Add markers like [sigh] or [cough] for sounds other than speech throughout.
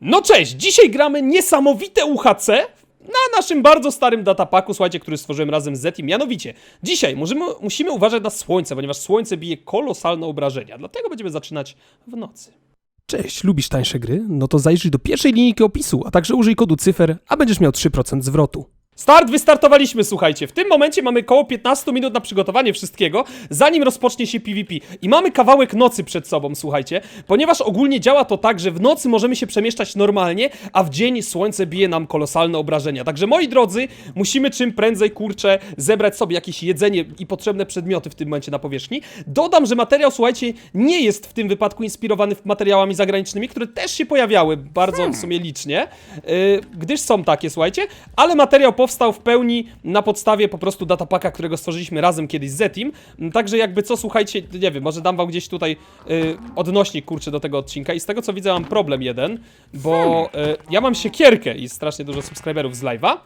No cześć, dzisiaj gramy niesamowite UHC na naszym bardzo starym datapaku, słuchajcie, który stworzyłem razem z Zeti. Mianowicie, dzisiaj musimy, musimy uważać na słońce, ponieważ słońce bije kolosalne obrażenia, dlatego będziemy zaczynać w nocy. Cześć, lubisz tańsze gry? No to zajrzyj do pierwszej linijki opisu, a także użyj kodu cyfer, a będziesz miał 3% zwrotu. Start, wystartowaliśmy, słuchajcie. W tym momencie mamy około 15 minut na przygotowanie wszystkiego, zanim rozpocznie się PvP. I mamy kawałek nocy przed sobą, słuchajcie, ponieważ ogólnie działa to tak, że w nocy możemy się przemieszczać normalnie, a w dzień słońce bije nam kolosalne obrażenia. Także moi drodzy, musimy czym prędzej, kurczę, zebrać sobie jakieś jedzenie i potrzebne przedmioty w tym momencie na powierzchni. Dodam, że materiał, słuchajcie, nie jest w tym wypadku inspirowany materiałami zagranicznymi, które też się pojawiały bardzo w sumie licznie, yy, gdyż są takie, słuchajcie, ale materiał powstał w pełni na podstawie po prostu datapaka, którego stworzyliśmy razem kiedyś z Zetim. Także jakby co, słuchajcie, nie wiem, może dam wam gdzieś tutaj yy, odnośnik, kurczę, do tego odcinka i z tego co widzę mam problem jeden, bo yy, ja mam siekierkę i strasznie dużo subskryberów z live'a.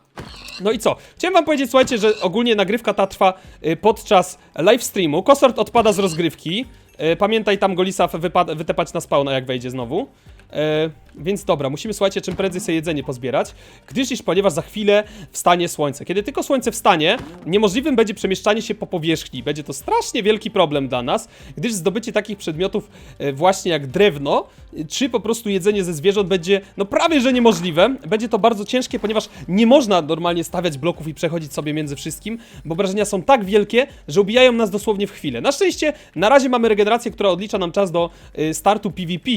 No i co? Chciałem wam powiedzieć, słuchajcie, że ogólnie nagrywka ta trwa y, podczas live streamu. Kosort odpada z rozgrywki. Y, Pamiętaj tam Golisa wytepać na spawna, jak wejdzie znowu. E, więc dobra, musimy słuchajcie, czym prędzej sobie jedzenie pozbierać, gdyż iż ponieważ za chwilę wstanie słońce. Kiedy tylko słońce wstanie, niemożliwym będzie przemieszczanie się po powierzchni. Będzie to strasznie wielki problem dla nas, gdyż zdobycie takich przedmiotów e, właśnie jak drewno, e, czy po prostu jedzenie ze zwierząt będzie no prawie że niemożliwe. Będzie to bardzo ciężkie, ponieważ nie można normalnie stawiać bloków i przechodzić sobie między wszystkim, bo obrażenia są tak wielkie, że ubijają nas dosłownie w chwilę. Na szczęście na razie mamy regenerację, która odlicza nam czas do y, startu PvP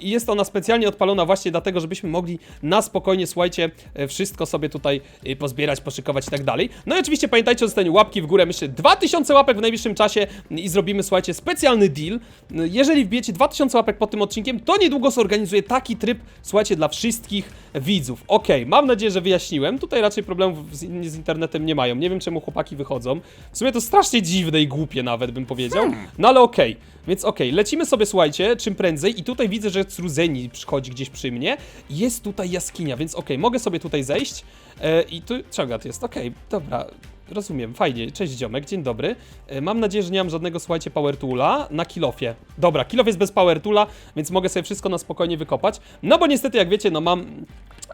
i jest ona specjalnie odpalona właśnie dlatego, żebyśmy mogli na spokojnie, słuchajcie, e, wszystko sobie tutaj y, pozbierać, poszykować i tak dalej. No i oczywiście pamiętajcie o zostaniu łapki w górę, myślę 2000 łapek w najbliższym czasie i zrobimy, słuchajcie, specjalny deal. Y, Jeżeli wbijecie 2000 łapek pod tym odcinkiem, to niedługo zorganizuję taki tryb, słuchajcie, dla wszystkich widzów. Okej, mam nadzieję, że wyjaśniłem. Tutaj raczej problemów z, z internetem nie mają. Nie wiem, czemu chłopaki wychodzą. W sumie to strasznie dziwne i głupie nawet, bym powiedział. No ale okej. Więc okej, lecimy sobie, słuchajcie, czym prędzej i tutaj widzę, że Cruzeni przychodzi gdzieś przy mnie. Jest tutaj jaskinia, więc okej, mogę sobie tutaj zejść e, i tu czogat jest, okej, dobra. Rozumiem, fajnie. Cześć ziomek, dzień dobry. E, Mam nadzieję, że nie mam żadnego, słuchajcie, power toola na kilofie. Dobra, kilof jest bez power toola, więc mogę sobie wszystko na spokojnie wykopać. No bo niestety, jak wiecie, no mam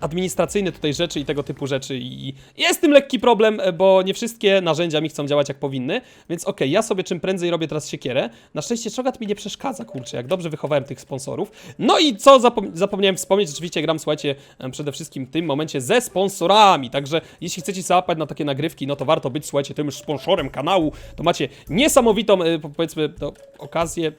administracyjne tutaj rzeczy i tego typu rzeczy i jest tym lekki problem, e, bo nie wszystkie narzędzia mi chcą działać jak powinny, więc okej, ja sobie czym prędzej robię teraz siekierę. Na szczęście Czogat mi nie przeszkadza, kurczę, jak dobrze wychowałem tych sponsorów. No i co zapom zapomniałem wspomnieć, rzeczywiście gram, słuchajcie, przede wszystkim w tym momencie ze sponsorami, także jeśli chcecie załapać na takie nagrywki, no to warto być, słuchajcie, tym już sponsorem kanału, to macie niesamowitą, e, po- powiedzmy, to okazję...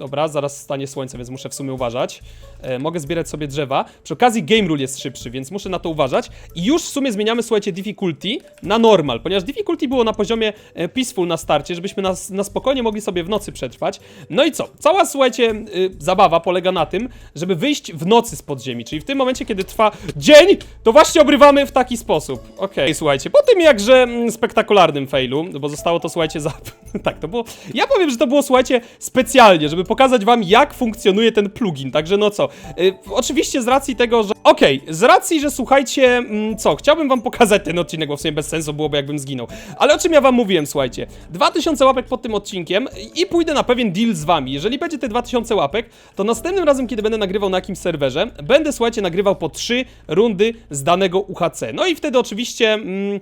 Dobra, zaraz stanie słońce, więc muszę w sumie uważać. E, mogę zbierać sobie drzewa. Przy okazji Game Rule jest szybszy, więc muszę na to uważać. I już w sumie zmieniamy, słuchajcie, difficulty na normal, ponieważ difficulty było na poziomie e, peaceful na starcie, żebyśmy na, na spokojnie mogli sobie w nocy przetrwać. No i co? Cała, słuchajcie, y, zabawa polega na tym, żeby wyjść w nocy z podziemi, czyli w tym momencie, kiedy trwa dzień, to właśnie obrywamy w taki sposób. Okej, słuchajcie, po tym jakże mm, spektakularnym failu, bo zostało to, słuchajcie, za... [laughs] tak, to było... Ja powiem, że to było, słuchajcie, specjalnie, żeby pokazać wam, jak funkcjonuje ten plugin, także no co, y, oczywiście z racji tego, że... Okej, z racji, że słuchajcie, mm, co, chciałbym wam pokazać ten odcinek, bo w sumie bez sensu byłoby, jakbym zginął, ale o czym ja wam mówiłem, słuchajcie, 2000 łapek pod tym odcinkiem i pójdę na pewien deal z wami, jeżeli będzie te 2000 łapek, to następnym razem, kiedy będę nagrywał na jakimś serwerze, będę, słuchajcie, nagrywał po 3 rundy z danego UHC, no i wtedy oczywiście... Mm,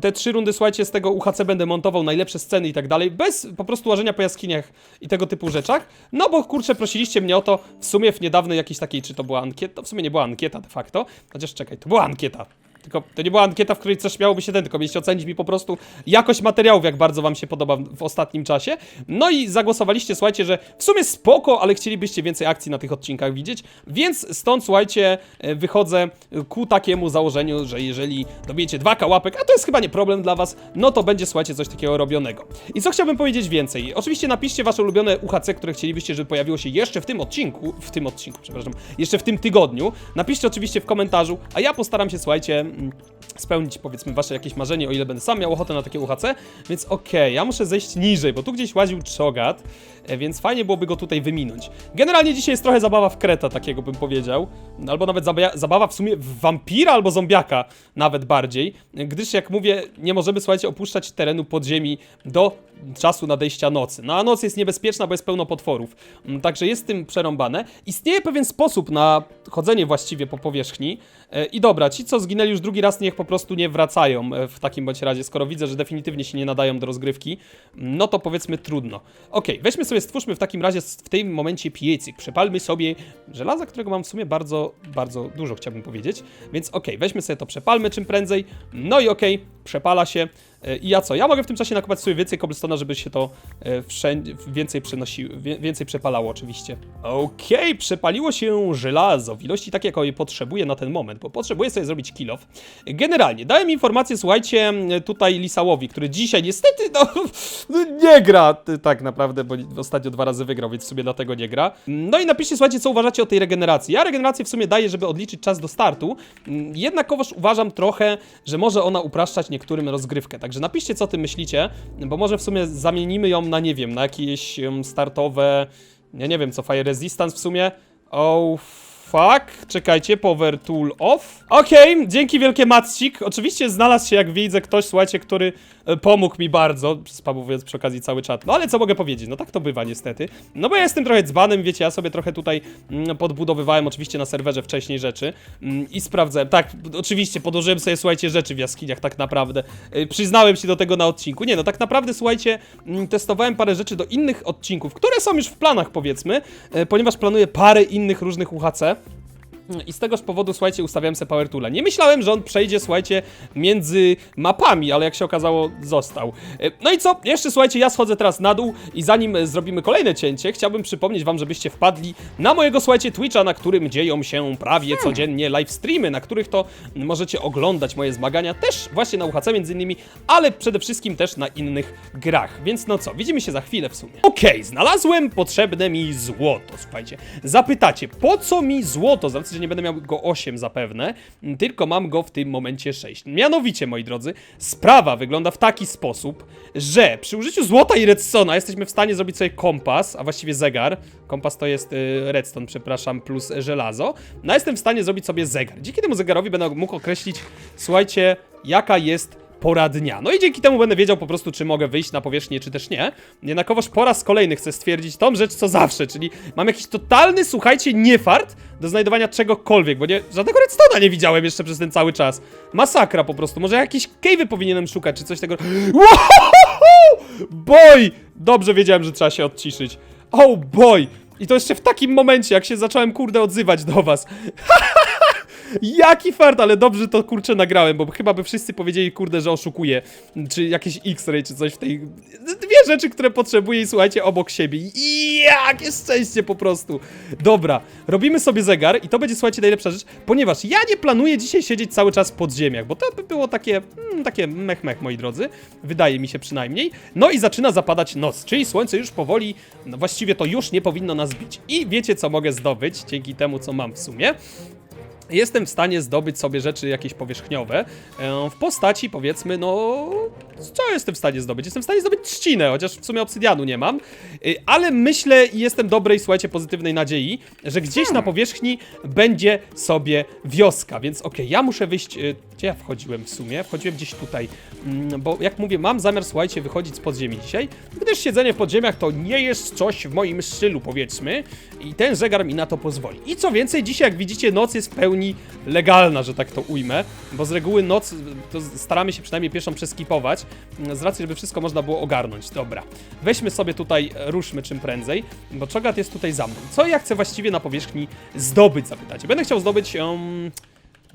te trzy rundy, słuchajcie, z tego UHC będę montował najlepsze sceny i tak dalej, bez po prostu łażenia po jaskiniach i tego typu rzeczach. No bo kurczę, prosiliście mnie o to w sumie w niedawnej jakiejś takiej, czy to była ankieta? To w sumie nie była ankieta de facto. Chociaż czekaj, to była ankieta. Tylko to nie była ankieta, w której coś miałoby się ten, tylko mieliście ocenić mi po prostu jakość materiałów, jak bardzo wam się podoba w, ostatnim czasie. No i zagłosowaliście, słuchajcie, że w sumie spoko, ale chcielibyście więcej akcji na tych odcinkach widzieć, więc stąd, słuchajcie, e, wychodzę ku takiemu założeniu, że jeżeli dobijecie 2k łapek, a to jest chyba nie problem dla was, no to będzie, słuchajcie, coś takiego robionego. I co chciałbym powiedzieć więcej? Oczywiście napiszcie wasze ulubione UHC, które chcielibyście, żeby pojawiło się jeszcze w tym odcinku, w tym odcinku, przepraszam, jeszcze w tym tygodniu. Napiszcie oczywiście w komentarzu, a ja postaram się, słuchajcie, spełnić powiedzmy wasze jakieś marzenie, o ile będę sam miał ochotę na takie UHC, więc okej, ja muszę zejść niżej, bo tu gdzieś łaził czogat, e, więc fajnie byłoby go tutaj wyminąć. Generalnie dzisiaj jest trochę zabawa w kreta, takiego bym powiedział, albo nawet zabawa w sumie w wampira albo zombiaka, nawet bardziej, gdyż jak mówię, nie możemy, słuchajcie, opuszczać terenu podziemi do czasu nadejścia nocy. No a noc jest niebezpieczna, bo jest pełno potworów, Mm, także jest tym przerąbane. Istnieje pewien sposób na chodzenie właściwie po powierzchni. E, I dobra, ci co zginęli już drugi raz, niech po prostu nie wracają e, w takim bądź razie, skoro widzę, że definitywnie się nie nadają do rozgrywki, no to powiedzmy trudno. Okej, weźmy sobie, stwórzmy w takim razie w tym momencie piecyk, przepalmy sobie żelaza, którego mam w sumie bardzo, bardzo dużo, chciałbym powiedzieć, więc okej, weźmy sobie to, przepalmy czym prędzej, no i okej, przepala się. I ja co? Ja mogę w tym czasie nakopać sobie więcej cobblestone'a, żeby się to e, wszędzie więcej przenosiło, więcej przepalało oczywiście. Okej, przepaliło się żelazo w ilości takiej, jakiej potrzebuję na ten moment, bo potrzebuję sobie zrobić kill off. Generalnie, dałem informację, słuchajcie, tutaj Lisałowi, który dzisiaj niestety, no, [laughs] no nie gra tak naprawdę, bo ostatnio dwa razy wygrał, więc w sumie dlatego nie gra. No i napiszcie, słuchajcie, co uważacie o tej regeneracji. Ja regenerację w sumie daję, żeby odliczyć czas do startu, Mm, jednakowoż uważam trochę, że może ona upraszczać niektórym rozgrywkę. Także napiszcie, co o tym myślicie, bo może w sumie zamienimy ją na, nie wiem, na jakieś startowe, ja nie wiem co, Fire Resistance w sumie. Oh fuck, czekajcie, Power Tool off. Okej, dzięki wielkie Matsik. Oczywiście znalazł się, jak widzę, ktoś, słuchajcie, który pomógł mi bardzo, spamowując przy okazji cały czat. No ale co mogę powiedzieć, no tak to bywa niestety. No bo ja jestem trochę dzbanem, wiecie, ja sobie trochę tutaj mm, podbudowywałem oczywiście na serwerze wcześniej rzeczy mm, i sprawdzałem. Tak, oczywiście, podłożyłem sobie, słuchajcie, rzeczy w jaskiniach tak naprawdę. Y, Przyznałem się do tego na odcinku. Nie, no tak naprawdę, słuchajcie, mm, testowałem parę rzeczy do innych odcinków, które są już w planach, powiedzmy, e, ponieważ planuję parę innych różnych UHC. I z tegoż powodu, słuchajcie, ustawiałem sobie Power Toola. Nie myślałem, że on przejdzie, słuchajcie, między mapami, ale jak się okazało, został. E, No i co? Jeszcze, słuchajcie, ja schodzę teraz na dół i zanim e, zrobimy kolejne cięcie, chciałbym przypomnieć wam, żebyście wpadli na mojego, słuchajcie, Twitcha, na którym dzieją się prawie codziennie live streamy, na których to możecie oglądać moje zmagania, też właśnie na UHC między innymi, ale przede wszystkim też na innych grach. Więc no co, widzimy się za chwilę w sumie. Okej, znalazłem potrzebne mi złoto, słuchajcie. Zapytacie, po co mi złoto? Z racji, nie będę miał go 8 zapewne, tylko mam go w tym momencie 6. Mianowicie, moi drodzy, sprawa wygląda w taki sposób, że przy użyciu złota i redstone'a jesteśmy w stanie zrobić sobie kompas, a właściwie zegar. Kompas to jest y, redstone, przepraszam, plus żelazo. No, jestem w stanie zrobić sobie zegar. Dzięki temu zegarowi będę mógł określić, słuchajcie, jaka jest pora dnia. No i dzięki temu będę wiedział po prostu, czy mogę wyjść na powierzchnię, czy też nie. Jednakowoż po raz kolejny chcę stwierdzić tą rzecz, co zawsze, czyli mam jakiś totalny, słuchajcie, niefart do znajdowania czegokolwiek, bo nie, żadnego redstone'a nie widziałem jeszcze przez ten cały czas. Masakra po prostu. Może jakieś cave'y powinienem szukać, czy coś tego... Wow! Boy! Dobrze wiedziałem, że trzeba się odciszyć. Oh boy! I to jeszcze w takim momencie, jak się zacząłem, kurde, odzywać do was. [laughs] Jaki fart, ale dobrze to kurczę nagrałem, bo chyba by wszyscy powiedzieli, kurde, że oszukuję. Czy jakieś X-ray, czy coś w tej. Dwie rzeczy, które potrzebuję i słuchajcie obok siebie. Jakie szczęście po prostu. Dobra, robimy sobie zegar i to będzie, słuchajcie, najlepsza rzecz, ponieważ ja nie planuję dzisiaj siedzieć cały czas w podziemiach, bo to by było takie, mm, takie mech mech, moi drodzy. Wydaje mi się przynajmniej. No i zaczyna zapadać noc, czyli słońce już powoli, no właściwie to już nie powinno nas bić. I wiecie, co mogę zdobyć dzięki temu, co mam w sumie? Jestem w stanie zdobyć sobie rzeczy jakieś powierzchniowe e, w postaci powiedzmy, no co jestem w stanie zdobyć? Jestem w stanie zdobyć trzcinę, chociaż w sumie obsydianu nie mam, E, ale myślę i jestem dobrej, słuchajcie, pozytywnej nadziei, że gdzieś na powierzchni będzie sobie wioska, więc okej, ja muszę wyjść, e, gdzie ja wchodziłem w sumie? Wchodziłem gdzieś tutaj, Mm, bo jak mówię, mam zamiar, słuchajcie, wychodzić z podziemi dzisiaj, gdyż siedzenie w podziemiach to nie jest coś w moim stylu, powiedzmy, i ten zegar mi na to pozwoli. I co więcej, dzisiaj, jak widzicie, noc jest w pełni legalna, że tak to ujmę, bo z reguły noc to staramy się przynajmniej pieszą przeskipować, mm, z racji, żeby wszystko można było ogarnąć. Dobra, weźmy sobie tutaj, ruszmy czym prędzej, bo Czogat jest tutaj za mną. Co ja chcę właściwie na powierzchni zdobyć, zapytacie? Będę chciał zdobyć um,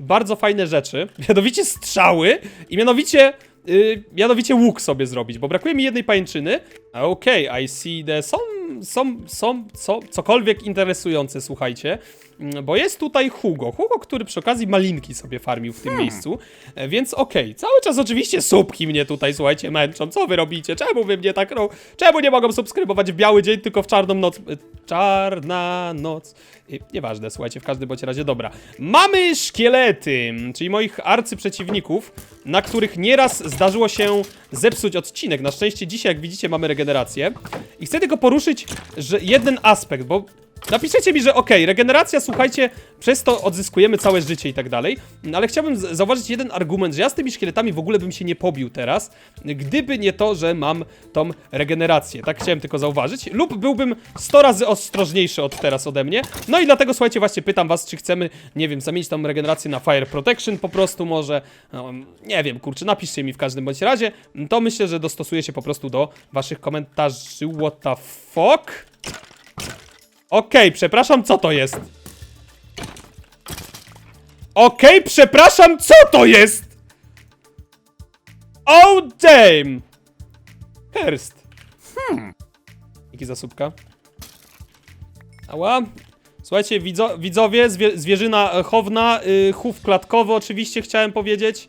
bardzo fajne rzeczy, [laughs] mianowicie strzały i mianowicie Yy, mianowicie łuk sobie zrobić, bo brakuje mi jednej pajęczyny. Okej, I see the... Są, są, są co, cokolwiek interesujące, słuchajcie. Mm, Bo jest tutaj Hugo. Hugo, który przy okazji malinki sobie farmił w tym miejscu. E, Więc okej, cały czas oczywiście słupki mnie tutaj, słuchajcie, męczą. Co wy robicie? Czemu wy mnie tak ro... Czemu nie mogą subskrybować w biały dzień, tylko w czarną noc? E, Czarna noc. I, nieważne, słuchajcie, w każdym bądź razie, dobra. Mamy szkielety, czyli moich arcyprzeciwników, na których nieraz zdarzyło się zepsuć odcinek. Na szczęście dzisiaj, jak widzicie, mamy regenerację. I chcę tylko poruszyć, że jeden aspekt, bo Napiszecie mi, że okej, regeneracja, słuchajcie, przez to odzyskujemy całe życie i tak dalej, ale chciałbym zauważyć jeden argument, że ja z tymi szkieletami w ogóle bym się nie pobił teraz, gdyby nie to, że mam tą regenerację. Tak chciałem tylko zauważyć. Lub byłbym 100 razy ostrożniejszy od teraz ode mnie. No i dlatego, słuchajcie, właśnie pytam was, czy chcemy, nie wiem, zamienić tą regenerację na Fire Protection po prostu może. No, nie wiem, kurczę, napiszcie mi w każdym bądź razie. To myślę, że dostosuję się po prostu do waszych komentarzy. What the fuck? Okej, przepraszam, co to jest? Okej, przepraszam, co to jest? Oh damn! Herst. Hmm. Jaki zasupka? Ała. Słuchajcie, widzo widzowie, zwie zwierzyna e, chowna, y, chów klatkowy oczywiście chciałem powiedzieć.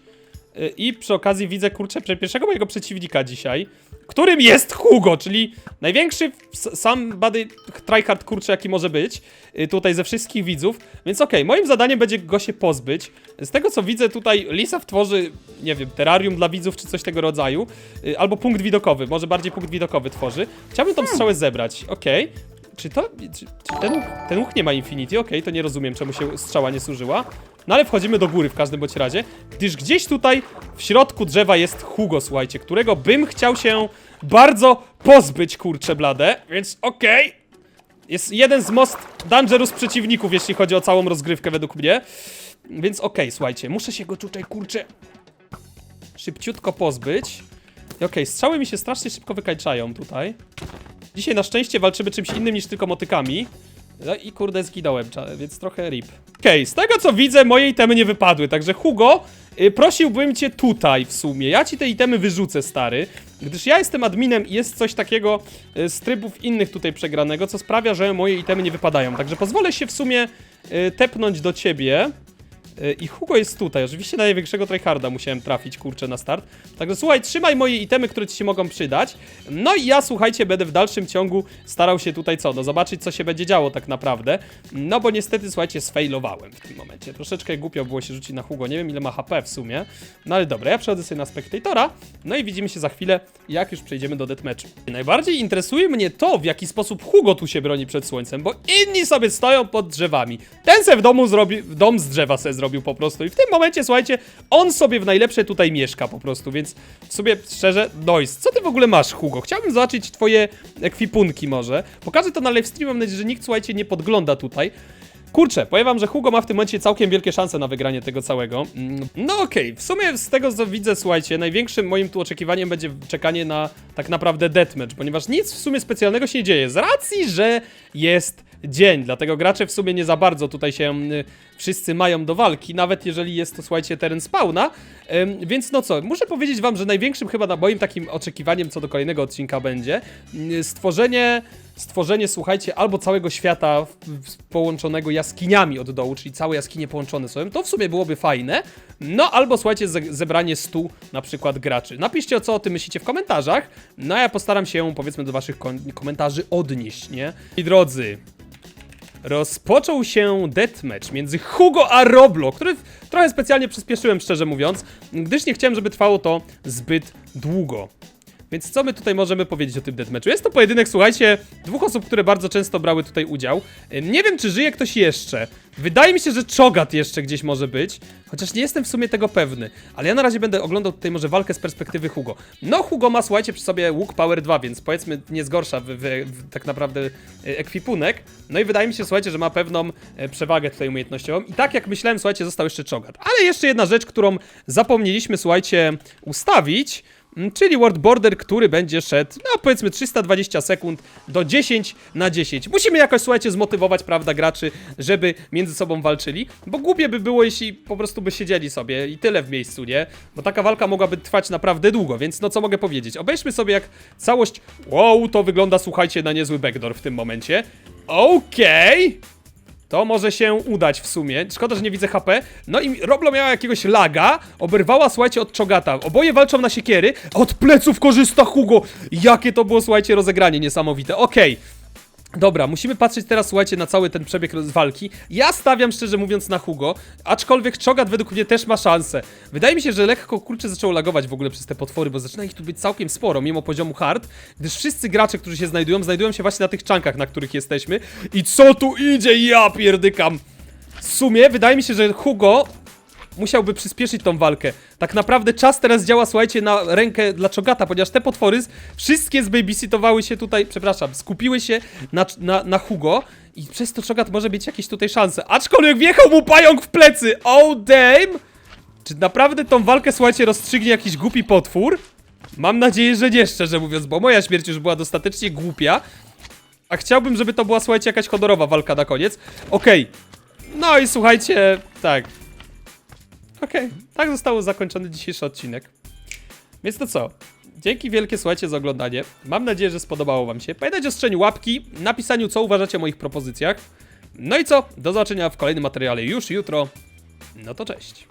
I przy okazji widzę, kurczę, pierwszego mojego przeciwnika dzisiaj, którym jest Hugo, czyli największy sam bady tryhard, kurczę, jaki może być, y, tutaj ze wszystkich widzów, więc okej, moim zadaniem będzie go się pozbyć. Z tego co widzę tutaj, Lisa tworzy, nie wiem, terrarium dla widzów czy coś tego rodzaju, y, albo punkt widokowy, może bardziej punkt widokowy tworzy. Chciałbym tą strzałę zebrać, okej. Czy to. Czy, czy ten, ten łuk nie ma Infinity? Okej, to nie rozumiem, czemu się strzała nie służyła. No ale wchodzimy do góry w każdym bądź razie, gdyż gdzieś tutaj w środku drzewa jest Hugo, słuchajcie, którego bym chciał się bardzo pozbyć, kurcze blade, więc okej. Jest jeden z most dangerous przeciwników, jeśli chodzi o całą rozgrywkę według mnie. Więc okej, słuchajcie, muszę się go tutaj, kurczę, szybciutko pozbyć. I Okej, strzały mi się strasznie szybko wykańczają tutaj. Dzisiaj na szczęście walczymy czymś innym niż tylko motykami. No i kurde zginąłem, więc trochę rip. Okej, z tego co widzę, moje itemy nie wypadły, także Hugo, y, prosiłbym cię tutaj w sumie. Ja ci te itemy wyrzucę, stary, gdyż ja jestem adminem i jest coś takiego y, z trybów innych tutaj przegranego, co sprawia, że moje itemy nie wypadają. Także pozwolę się w sumie y, tepnąć do ciebie. Y, I Hugo jest tutaj. Oczywiście na największego tryharda musiałem trafić, kurczę, na start. Także słuchaj, trzymaj moje itemy, które ci się mogą przydać. No i ja, słuchajcie, będę w dalszym ciągu starał się tutaj co? No zobaczyć, co się będzie działo tak naprawdę. No bo niestety, słuchajcie, sfailowałem w tym momencie. Troszeczkę głupio było się rzucić na Hugo. Nie wiem, ile ma HP w sumie. No ale dobra, ja przechodzę sobie na Spectatora. No i widzimy się za chwilę, jak już przejdziemy do deathmatchu. Najbardziej interesuje mnie to, w jaki sposób Hugo tu się broni przed słońcem, bo inni sobie stoją pod drzewami. Ten se w domu zrobi, w dom z drzewa se zrobił po prostu i w tym momencie, słuchajcie, on sobie w najlepsze tutaj mieszka po prostu, więc sobie szczerze, noise. Co ty w ogóle masz, Hugo? Chciałbym zobaczyć twoje ekwipunki może. Pokażę to na livestreamie, mam nadzieję, że nikt, słuchajcie, nie podgląda tutaj. Kurczę, powiem wam, że Hugo ma w tym momencie całkiem wielkie szanse na wygranie tego całego. Mm, No okej, w sumie z tego co widzę, słuchajcie, największym moim tu oczekiwaniem będzie czekanie na tak naprawdę deathmatch, ponieważ nic w sumie specjalnego się nie dzieje, z racji, że jest dzień, dlatego gracze w sumie nie za bardzo tutaj się y, wszyscy mają do walki, nawet jeżeli jest to, słuchajcie, teren spawna, więc no co, muszę powiedzieć wam, że największym chyba na moim takim oczekiwaniem co do kolejnego odcinka będzie y, stworzenie, stworzenie, słuchajcie, albo całego świata połączonego jaskiniami od dołu, czyli całe jaskinie połączone są, to w sumie byłoby fajne, no albo słuchajcie, ze, zebranie 100 na przykład graczy. Napiszcie o co o tym myślicie w komentarzach, no a ja postaram się, powiedzmy, do waszych komentarzy odnieść, nie? I drodzy, rozpoczął się deathmatch między Hugo a Roblo, który trochę specjalnie przyspieszyłem, szczerze mówiąc, gdyż nie chciałem, żeby trwało to zbyt długo. Więc co my tutaj możemy powiedzieć o tym deathmatchu? Jest to pojedynek, słuchajcie, dwóch osób, które bardzo często brały tutaj udział. Nie wiem, czy żyje ktoś jeszcze. Wydaje mi się, że Czogat jeszcze gdzieś może być, chociaż nie jestem w sumie tego pewny. Ale ja na razie będę oglądał tutaj może walkę z perspektywy Hugo. No, Hugo ma, słuchajcie, przy sobie łuk Power 2, więc powiedzmy nie zgorsza w, w, w, tak naprawdę e, ekwipunek. No i wydaje mi się, słuchajcie, że ma pewną e, przewagę tutaj umiejętnościową. I tak jak myślałem, słuchajcie, został jeszcze Czogat. Ale jeszcze jedna rzecz, którą zapomnieliśmy, słuchajcie, ustawić. Mm, Czyli World Border, który będzie szedł, no powiedzmy 320 sekund do 10 na 10. Musimy jakoś, słuchajcie, zmotywować, prawda, graczy, żeby między sobą walczyli, bo głupie by było, jeśli po prostu by siedzieli sobie i tyle w miejscu, nie? Bo taka walka mogłaby trwać naprawdę długo, więc no co mogę powiedzieć? Obejrzmy sobie jak całość... Wow, to wygląda, słuchajcie, na niezły backdoor w tym momencie. Okej! To może się udać w sumie. Szkoda, że nie widzę HP. No i Roblo miała jakiegoś laga, oberwała, słuchajcie, od Czogata. Oboje walczą na siekiery, od pleców korzysta Hugo. Jakie to było, słuchajcie, rozegranie niesamowite. Okej. Dobra, musimy patrzeć teraz, słuchajcie, na cały ten przebieg walki. Ja stawiam, szczerze mówiąc, na Hugo, aczkolwiek Czogat według mnie też ma szansę. Wydaje mi się, że lekko, kurczę, zaczęło lagować w ogóle przez te potwory, bo zaczyna ich tu być całkiem sporo, mimo poziomu hard, gdyż wszyscy gracze, którzy się znajdują, znajdują się właśnie na tych czankach, na których jesteśmy. I co tu idzie? Ja pierdykam! W sumie, wydaje mi się, że Hugo musiałby przyspieszyć tą walkę. Tak naprawdę czas teraz działa, słuchajcie, na rękę dla Czogata, ponieważ te potwory wszystkie zbabysitowały się tutaj, przepraszam, skupiły się na, na, na Hugo i przez to Czogat może mieć jakieś tutaj szanse. Aczkolwiek wjechał mu pająk w plecy! Oh damn! Czy naprawdę tą walkę, słuchajcie, rozstrzygnie jakiś głupi potwór? Mam nadzieję, że nie, szczerze mówiąc, bo moja śmierć już była dostatecznie głupia. A chciałbym, żeby to była, słuchajcie, jakaś honorowa walka na koniec. Okej. No i słuchajcie, tak. Okej, tak został zakończony dzisiejszy odcinek. Więc to co? Dzięki wielkie, słuchajcie, za oglądanie. Mam nadzieję, że spodobało wam się. Pamiętajcie o strzeniu łapki, napisaniu, co uważacie o moich propozycjach. No i co? Do zobaczenia w kolejnym materiale już jutro. No to cześć.